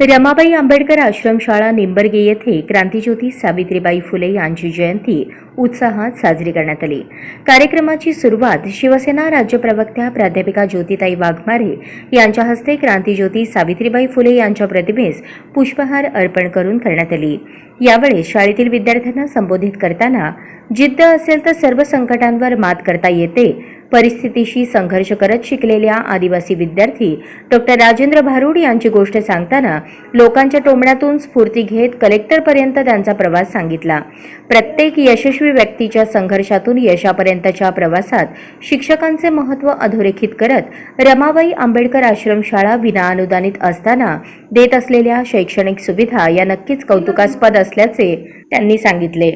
रमाबाई आंबेडकर आश्रमशाळा निंबर्गे येथे क्रांतीज्योती सावित्रीबाई फुले यांची जयंती उत्साहात साजरी करण्यात आली. कार्यक्रमाची सुरुवात शिवसेना राज्य प्रवक्त्या प्राध्यापिका ज्योतिताई वाघमारे यांच्या हस्ते क्रांतीज्योती सावित्रीबाई फुले यांच्या प्रतिमेस पुष्पहार अर्पण करून करण्यात आली. यावेळी शाळेतील विद्यार्थ्यांना संबोधित करताना जिद्द असेल तर सर्व संकटांवर मात करता येते परिस्थितीशी संघर्ष करत शिकलेल्या आदिवासी विद्यार्थी डॉक्टर राजेंद्र भारूड यांची गोष्ट सांगताना लोकांच्या टोमण्यातून स्फूर्ती घेत कलेक्टरपर्यंत त्यांचा प्रवास सांगितला. प्रत्येक यशस्वी व्यक्तीच्या संघर्षातून यशापर्यंतच्या प्रवासात शिक्षकांचे महत्त्व अधोरेखित करत रमाबाई आंबेडकर आश्रमशाळा विनाअनुदानित असताना देत असलेल्या शैक्षणिक सुविधा या नक्कीच कौतुकास्पद असल्याचे त्यांनी सांगितले.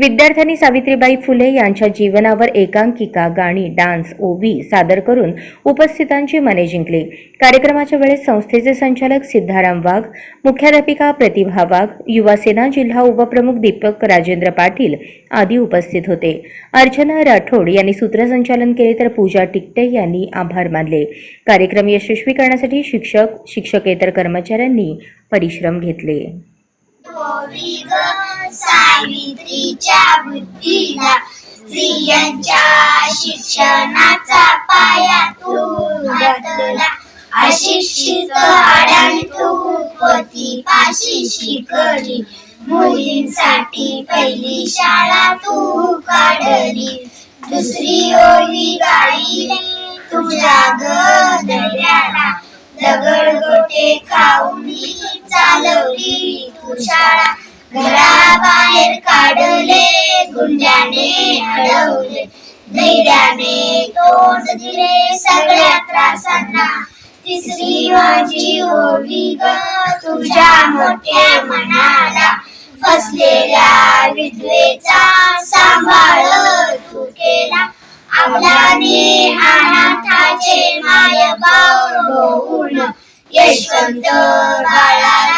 विद्यार्थ्यांनी सावित्रीबाई फुले यांच्या जीवनावर एकांकिका गाणी डान्स ओवी सादर करून उपस्थितांची मने जिंकली. कार्यक्रमाच्या वेळेस संस्थेचे संचालक सिद्धाराम वाघ मुख्याध्यापिका प्रतिभा वाघ युवा सेना जिल्हा उपप्रमुख दीपक राजेंद्र पाटील आदी उपस्थित होते. अर्चना राठोड यांनी सूत्रसंचालन केले तर पूजा टिकटे यांनी आभार मानले. कार्यक्रम यशस्वी करण्यासाठी शिक्षक शिक्षकेतर कर्मचाऱ्यांनी परिश्रम घेतले. थोरी ग सावित्रीच्या बुद्धीला स्त्रियांच्या शिक्षणाचा पाया तू घातला. अशिक्षित आडाणी तू पती पाशी शिकली. मुलींसाठी पहिली शाळा तू काढली. दुसरी ओळी गाईली तुझ्या ग दगड गोटे का शाळा घराबाहेर काढले गुंड्याने अडवले धैर्याने तोंड दिले सगळ्या त्रासांना. तिसरी माझी ओवी ग तुझ्या मोठ्या मनाला. फसलेल्या विधवेचा सांभाळ तू केला. आपला माय भाव होऊन यशवंत बाळाला